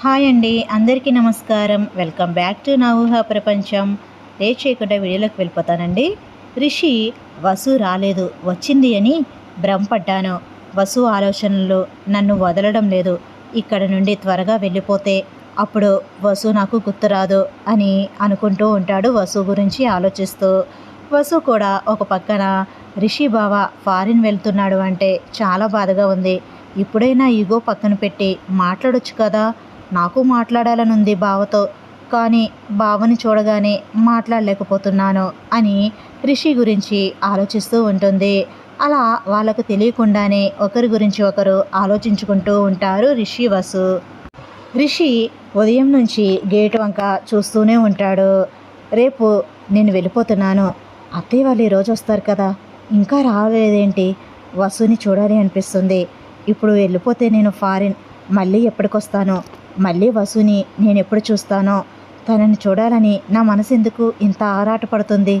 Hi అండి అందరికీ నమస్కారం. వెల్కమ్ బ్యాక్ టు నా ఊహా ప్రపంచం. లేట్ చేయకుండా వీడియోలోకి వెళ్ళిపోతానండి. రిషి వసు రాలేదు వచ్చింది అని భ్రమపడ్డాను. వసు ఆలోచనలు నన్ను వదలడం లేదు. ఇక్కడ నుండి త్వరగా వెళ్ళిపోతే అప్పుడు వసు నాకు గుర్తురాదు అని అనుకుంటూ ఉంటాడు వసు గురించి ఆలోచిస్తూ. వసు కూడా ఒక పక్కన రిషి బావ ఫారిన్ వెళ్తున్నాడు అంటే చాలా బాధగా ఉంది. ఇప్పుడైనా ఈగో పక్కన పెట్టి మాట్లాడొచ్చు కదా? నాకు మాట్లాడాలని ఉంది బావతో కానీ బావని చూడగానే మాట్లాడలేకపోతున్నాను అని రిషి గురించి ఆలోచిస్తూ ఉంటుంది. అలా వాళ్ళకు తెలియకుండానే ఒకరి గురించి ఒకరు ఆలోచించుకుంటూ ఉంటారు రిషి వసు. రిషి ఉదయం నుంచి గేట్ వంక చూస్తూనే ఉంటాడు. రేపు నేను వెళ్ళిపోతున్నాను. అత్తయ్య వాళ్ళు ఈరోజు వస్తారు కదా ఇంకా రాలేదేంటి? వసుని చూడాలి అనిపిస్తుంది. ఇప్పుడు వెళ్ళిపోతే నేను ఫారిన్ మళ్ళీ ఎప్పటికొస్తాను? మళ్ళీ వసుని నేను ఎప్పుడు చూస్తానో? తనని చూడాలని నా మనసు ఎందుకు ఇంత ఆరాటపడుతుంది?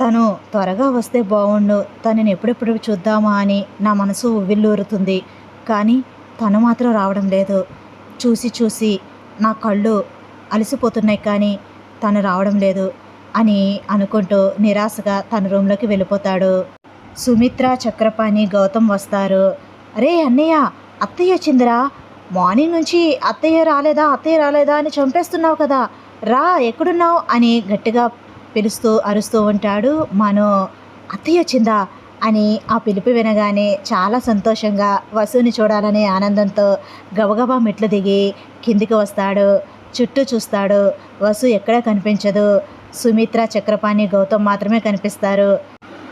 తను త్వరగా వస్తే బాగుండు తనని ఎప్పుడెప్పుడు చూద్దామా అని నా మనసు ఉవ్విల్లూరుతుంది కానీ తను మాత్రం రావడం లేదు. చూసి చూసి నా కళ్ళు అలసిపోతున్నాయి కానీ తను రావడం లేదు అని అనుకుంటూ నిరాశగా తన రూమ్లోకి వెళ్ళిపోతాడు. సుమిత్ర చక్రపాణి గౌతమ్ వస్తారు. అరే అన్నయ్య అత్తయ్య వచ్చిందిరా. మార్నింగ్ నుంచి అత్తయ్య రాలేదా అత్తయ్య రాలేదా అని చంపేస్తున్నావు కదా. రా ఎక్కడున్నావు అని గట్టిగా పిలుస్తూ అరుస్తూ ఉంటాడు మనో అత్తయ్య వచ్చిందా అని ఆ పిలుపు వినగానే చాలా సంతోషంగా వసుని చూడాలనే ఆనందంతో గబగబా మెట్లు దిగి కిందికి వస్తాడు. చుట్టూ చూస్తాడు. వసు ఎక్కడ కనిపించదు. సుమిత్ర చక్రపాణి గౌతమ్ మాత్రమే కనిపిస్తారు.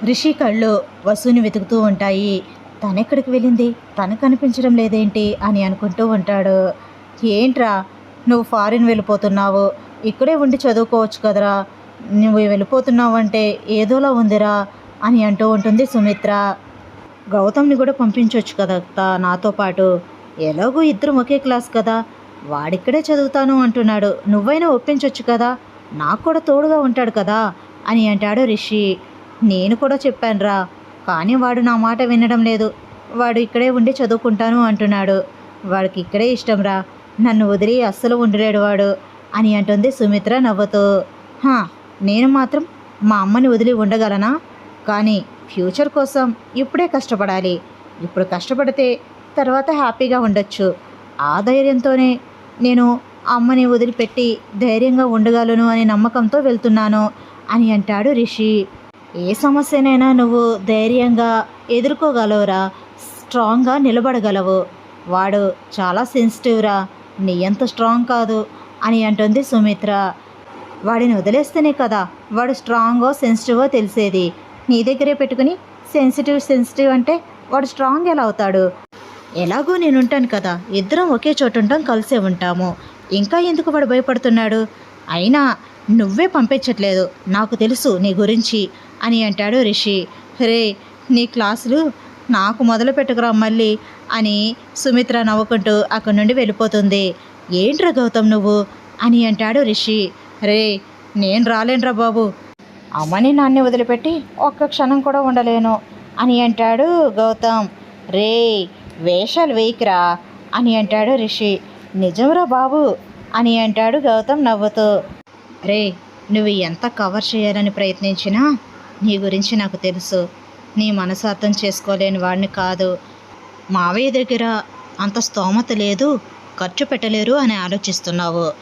రిషి కళ్ళు వసుని వెతుకుతూ ఉంటాయి. తనెక్కడికి వెళ్ళింది? తను కనిపించడం లేదేంటి? అని అనుకుంటూ ఉంటాడు. ఏంట్రా? నువ్వు ఫారిన్ వెళ్ళిపోతున్నావు. ఇక్కడే ఉండి చదువుకోవచ్చు కదరా. నువ్వు వెళ్ళిపోతున్నావు అంటే ఏదోలా ఉందిరా? అని అంటూ ఉంటుంది సుమిత్ర. గౌతమ్ని కూడా పంపించవచ్చు కదా నాతో పాటు. ఎలాగో ఇద్దరం ఒకే క్లాస్ కదా. వాడిక్కడే చదువుతాను అంటున్నాడు. నువ్వైనా ఒప్పించవచ్చు కదా? నాకు కూడా తోడుగా ఉంటాడు కదా? అని అంటాడు రిషి. నేను కూడా చెప్పానురా. కానీ వాడు నా మాట వినడం లేదు. వాడు ఇక్కడే ఉండి చదువుకుంటాను అంటున్నాడు. వాడికి ఇక్కడే ఇష్టం రా. నన్ను వదిలి అస్సలు ఉండలేడు వాడు అని అంటుంది సుమిత్ర నవ్వుతూ. హా నేను మాత్రం మా అమ్మని వదిలి ఉండగలనా? కానీ ఫ్యూచర్ కోసం ఇప్పుడే కష్టపడాలి. ఇప్పుడు కష్టపడితే తర్వాత హ్యాపీగా ఉండొచ్చు. ఆ ధైర్యంతోనే నేను అమ్మని వదిలిపెట్టి ధైర్యంగా ఉండగలను అనే నమ్మకంతో వెళ్తున్నాను అని అంటాడు రిషి. ఏ సమస్యనైనా నువ్వు ధైర్యంగా ఎదుర్కోగలవురా స్ట్రాంగ్గా నిలబడగలవు. వాడు చాలా సెన్సిటివ్రా నీ అంత స్ట్రాంగ్ కాదు అని అంటుంది సుమిత్ర. వాడిని వదిలేస్తేనే కదా వాడు స్ట్రాంగో సెన్సిటివో తెలిసేది. నీ దగ్గరే పెట్టుకుని సెన్సిటివ్ సెన్సిటివ్ అంటే వాడు స్ట్రాంగ్ ఎలా అవుతాడు? ఎలాగో నేను ఉంటాను కదా ఇద్దరం ఒకే చోటు ఉంటాం కలిసే ఉంటాము. ఇంకా ఎందుకు వాడు భయపడుతున్నాడు? అయినా నువ్వే పంపించట్లేదు నాకు తెలుసు నీ గురించి. అని అంటాడు రిషి. రే నీ క్లాసులు నాకు మొదలు పెట్టుకురా మళ్ళీ అని సుమిత్ర నవ్వుకుంటూ అక్కడి నుండి వెళ్ళిపోతుంది. ఏంట్రా గౌతమ్ నువ్వు? అని అంటాడు రిషి. రే నేను రాలేనురా బాబు. అమ్మని నాన్ని వదిలిపెట్టి ఒక్క క్షణం కూడా ఉండలేను అని అంటాడు గౌతమ్. రే వేషాలు వేయికిరా అని అంటాడు రిషి. నిజంరా బాబు అని అంటాడు గౌతమ్ నవ్వుతూ. రే నువ్వు ఎంత కవర్ చేయాలని ప్రయత్నించినా నీ గురించి నాకు తెలుసు. నీ మనసు అర్థం చేసుకోలేని వాడిని కాదు. మావయ్య దగ్గర అంత స్తోమత లేదు. ఖర్చు పెట్టలేరు అని ఆలోచిస్తున్నావు.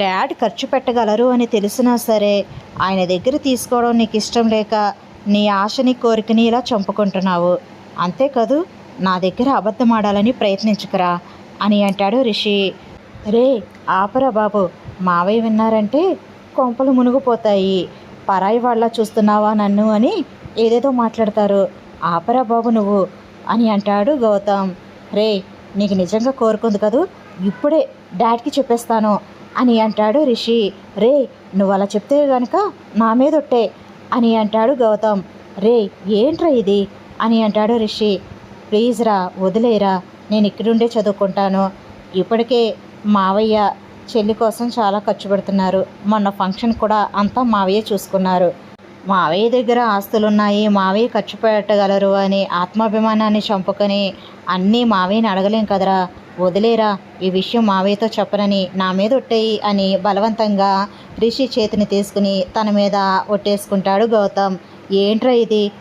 డాడ్ ఖర్చు పెట్టగలరు అని తెలిసినా సరే ఆయన దగ్గర తీసుకోవడం నీకు ఇష్టం లేక నీ ఆశని కోరికని ఇలా చంపుకుంటున్నావు. అంతే కదూ? నా దగ్గర అబద్ధం ఆడాలని ప్రయత్నించుకురా అని అంటాడు రిషి. రే ఆపరా బాబు. మావయ్య విన్నారంటే కొంపలు మునిగిపోతాయి. పరాయి వాళ్ళ చూస్తున్నావా నన్ను అని ఏదేదో మాట్లాడతారు. ఆపరా బాబు నువ్వు అని అంటాడు గౌతమ్. రే నీకు నిజంగా కోరుకుంది కదూ? ఇప్పుడే డాడ్కి చెప్పేస్తాను అని అంటాడు రిషి. రే నువ్వు అలా చెప్తే కనుక నా మీద ఒట్టే అని అంటాడు గౌతమ్. రే ఏంట్రా ఇది? అని అంటాడు రిషి. ప్లీజ్ రా వదిలేరా నేను ఇక్కడుండే చదువుకుంటాను. ఇప్పటికే మావయ్య చెల్లి కోసం చాలా ఖర్చు పెడుతున్నారు. మొన్న ఫంక్షన్ కూడా అంతా మావయ్య చూసుకున్నారు. మావయ్య దగ్గర ఆస్తులున్నాయి. మావయ్య ఖర్చు పెట్టగలరు అని ఆత్మాభిమానాన్ని చంపుకొని అన్నీ మావయ్యని అడగలేం కదరా. వదిలేరా. ఈ విషయం మావయ్యతో చెప్పనని నా మీద ఒట్టేయి అని బలవంతంగా రిషి చేతిని తీసుకుని తన మీద ఒట్టేసుకుంటాడు గౌతమ్. ఏంట్రా ఇది?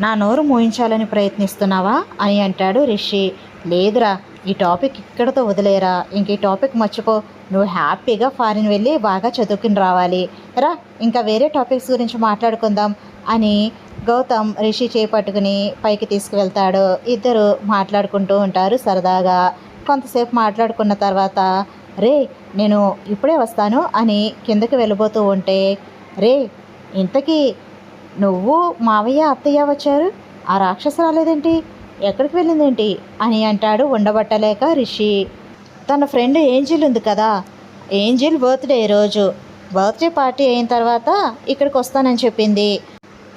నా నోరు మోయించాలని ప్రయత్నిస్తున్నావా? అని అంటాడు రిషి. లేదురా. ఈ టాపిక్ ఇక్కడతో వదిలేరా? ఇంక ఈ టాపిక్ మర్చిపో. నువ్వు హ్యాపీగా ఫారిన్ వెళ్ళి బాగా చదువుకుని రావాలి. రా ఇంకా వేరే టాపిక్స్ గురించి మాట్లాడుకుందాం అని గౌతమ్ రిషి చేపట్టుకుని పైకి తీసుకువెళ్తాడు. ఇద్దరు మాట్లాడుకుంటూ ఉంటారు సరదాగా. కొంతసేపు మాట్లాడుకున్న తర్వాత రే నేను ఇప్పుడే వస్తాను అని కిందకి వెళ్ళబోతూ ఉంటే రే ఇంతకీ నువ్వు మావయ్య అత్తయ్య వచ్చారు? ఆ రాక్షసు రాలేదేంటి ఎక్కడికి వెళ్ళిందేంటి? అని అంటాడు ఉండబట్టలేక రిషి. తన ఫ్రెండ్ ఏంజిల్ ఉంది కదా ఏంజిల్ బర్త్డే రోజు. బర్త్డే పార్టీ అయిన తర్వాత ఇక్కడికి వస్తానని చెప్పింది.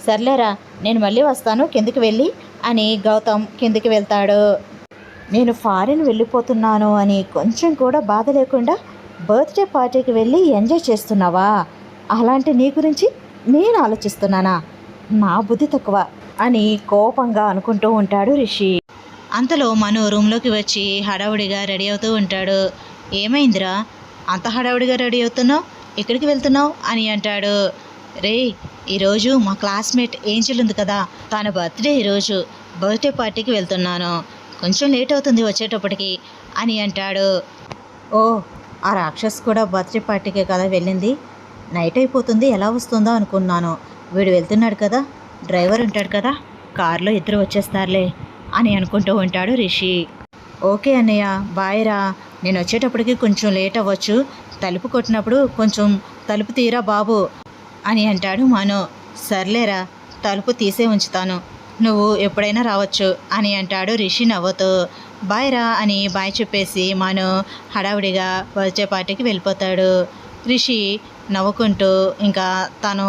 సర్లేరా నేను మళ్ళీ వస్తాను కిందికి వెళ్ళి అని గౌతమ్ కిందికి వెళ్తాడు. నేను ఫారిన్ వెళ్ళిపోతున్నాను అని కొంచెం కూడా బాధ లేకుండా బర్త్డే పార్టీకి వెళ్ళి ఎంజాయ్ చేస్తున్నావా? అలాంటి నీ గురించి నేను ఆలోచిస్తున్నానా? నా బుద్ధి తక్కువ. అని కోపంగా అనుకుంటూ ఉంటాడు రిషి. అంతలో మను రూమ్లోకి వచ్చి హడావుడిగా రెడీ అవుతూ ఉంటాడు. ఏమైందిరా? అంత హడావుడిగా రెడీ అవుతున్నావు? ఎక్కడికి వెళ్తున్నావు? అని అంటాడు. రే ఈరోజు మా క్లాస్మేట్ ఏంజిల్ ఉంది కదా తన బర్త్డే ఈరోజు. బర్త్డే పార్టీకి వెళ్తున్నాను. కొంచెం లేట్ అవుతుంది వచ్చేటప్పటికి అని అంటాడు. ఓ ఆ రాక్షస్ కూడా బర్త్డే పార్టీకే కదా వెళ్ళింది? నైట్ అయిపోతుంది ఎలా వస్తుందో అనుకున్నాను. వీడు వెళ్తున్నాడు కదా డ్రైవర్ ఉంటాడు కదా కారులో ఇద్దరు వచ్చేస్తారులే అని అనుకుంటూ ఉంటాడు రిషి. ఓకే అన్నయ్య బాయ్ రా. నేను వచ్చేటప్పటికి కొంచెం లేట్ అవ్వచ్చు. తలుపు కొట్టినప్పుడు కొంచెం తలుపు తీరా బాబు అని అంటాడు మను. సర్లేరా తలుపు తీసే ఉంచుతాను. నువ్వు ఎప్పుడైనా రావచ్చు అని అంటాడు రిషి నవ్వుతూ. బాయ్ రా అని బాయ్ చెప్పేసి మను హడావుడిగా వచ్చే పార్టీకి వెళ్ళిపోతాడు. రిషి నవ్వుకుంటూ ఇంకా తను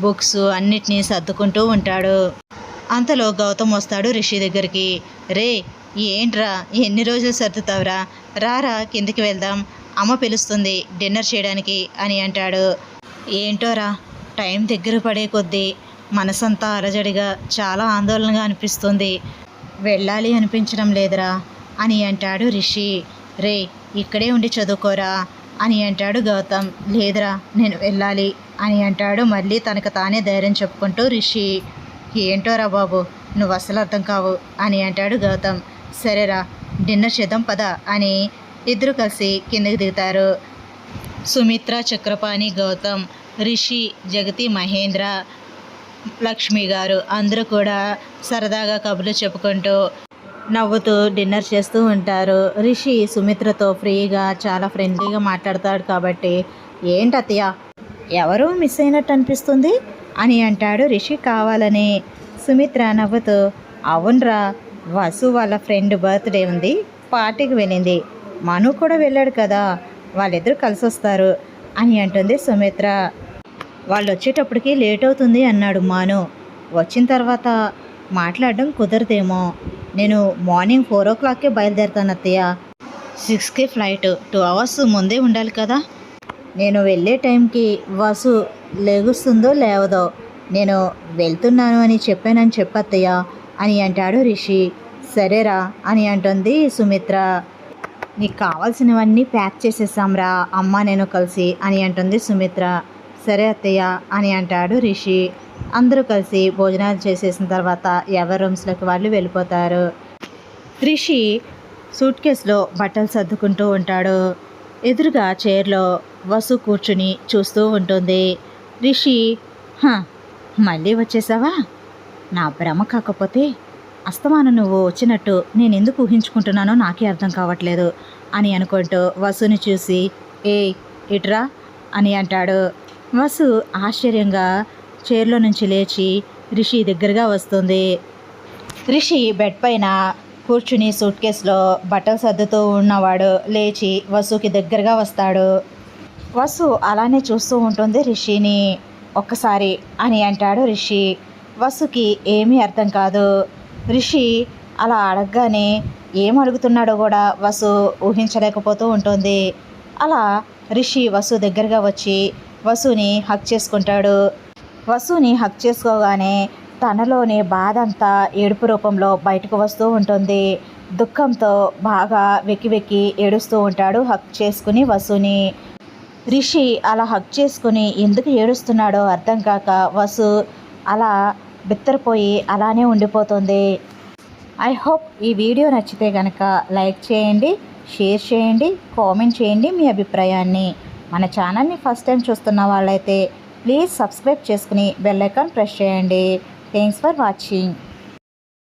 బుక్స్ అన్నిటినీ సర్దుకుంటూ ఉంటాడు. అంతలో గౌతమ్ వస్తాడు రిషి దగ్గరికి. రే ఏంట్రా? ఎన్ని రోజులు సర్దుతావురా? రారా కిందికి వెళ్దాం. అమ్మ పిలుస్తుంది డిన్నర్ చేయడానికి అని అంటాడు. ఏంటోరా? టైం దగ్గర పడే కొద్దీ మనసంతా అలజడిగా చాలా ఆందోళనగా అనిపిస్తుంది. వెళ్ళాలి అనిపించడం లేదురా అని అంటాడు రిషి. రే ఇక్కడే ఉండి చదువుకోరా అని అంటాడు గౌతమ్. లేదురా నేను వెళ్ళాలి. అని అంటాడు. మళ్ళీ తనకు తానే ధైర్యం చెప్పుకుంటూ రిషి ఏంటోరా బాబు నువ్వు అసలు అర్థం కావు అని అంటాడు గౌతమ్. సరేరా డిన్నర్ చేద్దాం పద అని ఇద్దరు కలిసి కిందకి దిగుతారు. సుమిత్ర చక్రపాణి గౌతమ్ రిషి జగతి మహేంద్ర లక్ష్మి గారు అందరూ కూడా సరదాగా కబుర్లు చెప్పుకుంటూ నవ్వుతూ డిన్నర్ చేస్తూ ఉంటారు. రిషి సుమిత్రతో ఫ్రీగా చాలా ఫ్రెండ్లీగా మాట్లాడతాడు కాబట్టి ఏంటి ఎవరు మిస్ అయినట్టు అనిపిస్తుంది అని అంటాడు రిషి కావాలని సుమిత్ర నవ్వుతూ అవునరా వసు వాళ్ళ ఫ్రెండ్ బర్త్డే ఉంది పార్టీకి వెళ్ళింది. మను కూడా వెళ్ళాడు కదా వాళ్ళిద్దరూ కలిసి వస్తారు అని అంటుంది సుమిత్ర. వాళ్ళు వచ్చేటప్పటికి లేట్ అవుతుంది అన్నాడు మాను. వచ్చిన తర్వాత మాట్లాడడం కుదరదేమో. నేను మార్నింగ్ ఫోర్ ఓ క్లాక్కే బయలుదేరుతాను అత్తయ్య సిక్స్కి ఫ్లైట్. టూ అవర్స్ ముందే ఉండాలి కదా. నేను వెళ్ళే టైంకి వసు లెగుస్తుందో లేవదో నేను వెళ్తున్నాను అని చెప్పానని చెప్పత్తయ్య అని అంటాడు రిషి. సరేరా అని అంటుంది సుమిత్ర. నీకు కావాల్సినవన్నీ ప్యాక్ చేసేసాంరా అమ్మ నేను కలిసి అని అంటుంది సుమిత్ర. సరే అత్తయ్య అని అంటాడు రిషి. అందరూ కలిసి భోజనాలు చేసేసిన తర్వాత ఎవరి రూమ్స్లోకి వాళ్ళు వెళ్ళిపోతారు. రిషి సూట్ కేసులో బట్టలు సర్దుకుంటూ ఉంటాడు. ఎదురుగా చైర్లో వసు కూర్చుని చూస్తూ ఉంటుంది. రిషి "హ, మళ్ళీ వచ్చేసావా? నా భ్రమ కాకపోతే అస్తమానం నువ్వు వచ్చినట్టు నేను ఎందుకు ఊహించుకుంటున్నానో నాకే అర్థం కావట్లేదు అని అనుకుంటూ వసుని చూసి ఏ ఇట్రా అని అంటాడు. వసు ఆశ్చర్యంగా చైర్లో నుంచి లేచి రిషి దగ్గరగా వస్తుంది. రిషి బెడ్ పైన కూర్చుని సూట్ కేసులో బట్టలు సర్దుతూ ఉన్నవాడు లేచి వసుకి దగ్గరగా వస్తాడు. వసు అలానే చూస్తూ ఉంటుంది రిషిని ఒక్కసారి అని అంటాడు రిషి. వసుకి ఏమీ అర్థం కాదు. రిషి అలా అడగగానే ఏం అడుగుతున్నాడో కూడా వసు ఊహించలేకపోతూ ఉంటుంది. అలా రిషి వసు దగ్గరగా వచ్చి వసుని హక్ చేసుకుంటాడు. వసుని హక్ చేసుకోగానే తనలోని బాధ అంతా ఏడుపు రూపంలో బయటకు వస్తూ ఉంటుంది. దుఃఖంతో బాగా వెక్కి వెక్కి ఏడుస్తూ ఉంటాడు హక్ చేసుకుని వసుని. రిషి అలా హక్ చేసుకుని ఎందుకు ఏడుస్తున్నాడో అర్థం కాక వసు అలా బిత్తరపోయి అలానే ఉండిపోతుంది. ఐ హోప్ ఈ వీడియో నచ్చితే కనుక లైక్ చేయండి షేర్ చేయండి కామెంట్ చేయండి మీ అభిప్రాయాన్ని. మన ఛానల్ని ఫస్ట్ టైం చూస్తున్న వాళ్ళైతే ప్లీజ్ సబ్స్క్రైబ్ చేసుకుని బెల్ ఐకాన్ ప్రెస్ చేయండి. Thanks for watching